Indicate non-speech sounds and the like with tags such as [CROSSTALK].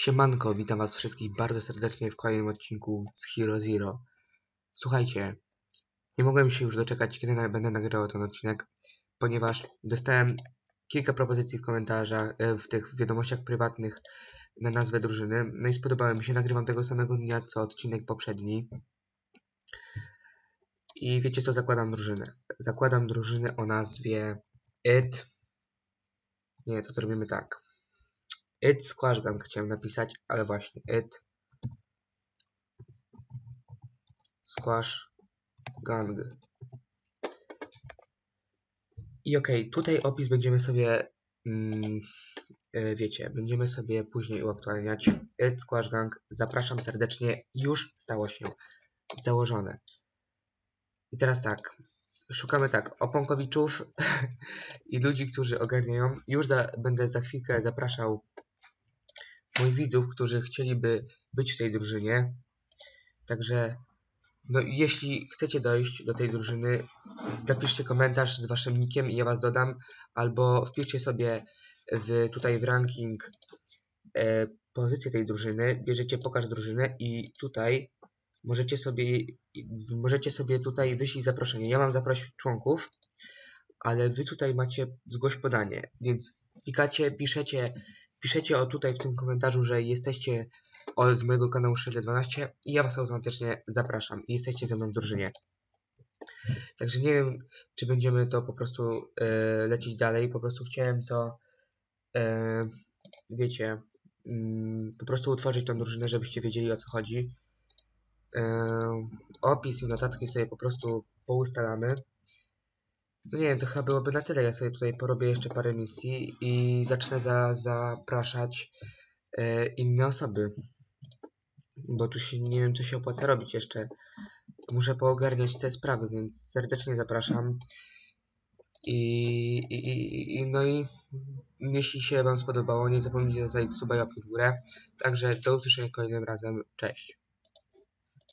Siemanko, witam was wszystkich bardzo serdecznie w kolejnym odcinku z Hero Zero. Słuchajcie, nie mogłem się już doczekać, kiedy będę nagrywał ten odcinek, ponieważ dostałem kilka propozycji w komentarzach, e, w tych wiadomościach prywatnych na nazwę drużyny, no i spodobały mi się, nagrywam tego samego dnia, co odcinek poprzedni. I wiecie co, zakładam drużynę. Zakładam drużynę o nazwie IT. Nie, to zrobimy tak. It Squash Gang chciałem napisać, ale właśnie It Squash Gang. I okay, tutaj opis będziemy sobie, mm, yy, wiecie, będziemy sobie później uaktualniać. It Squash Gang, zapraszam serdecznie, już stało się założone. I teraz tak, szukamy tak, oponkowiczów [LAUGHS] i ludzi, którzy ogarniają. Już za, będę za chwilkę zapraszał moich widzów, którzy chcieliby być w tej drużynie. Także no, jeśli chcecie dojść do tej drużyny, napiszcie komentarz z waszym nickiem i ja was dodam, albo wpiszcie sobie w, tutaj w ranking e, pozycję tej drużyny, bierzecie pokaż drużynę i tutaj możecie sobie, możecie sobie tutaj wyślić zaproszenie. Ja mam zaprosić członków, ale wy tutaj macie zgłoś podanie, więc klikacie, piszecie piszecie o tutaj w tym komentarzu, że jesteście z mojego kanału Shirley 12 i ja was automatycznie zapraszam i jesteście ze mną w drużynie. Także nie wiem, czy będziemy to po prostu e, lecieć dalej, po prostu chciałem to, e, wiecie, mm, po prostu utworzyć tą drużynę, żebyście wiedzieli o co chodzi. E, opis i notatki sobie po prostu poustalamy. No nie wiem, to chyba byłoby na tyle. Ja sobie tutaj porobię jeszcze parę misji i zacznę za, zapraszać e, inne osoby. Bo tu się nie wiem, co się opłaca robić jeszcze. Muszę poogarniać te sprawy, więc serdecznie zapraszam. I, i, i, no i jeśli się Wam spodobało, nie zapomnijcie zostawić suba i w górę. Także do usłyszenia kolejnym razem. Cześć.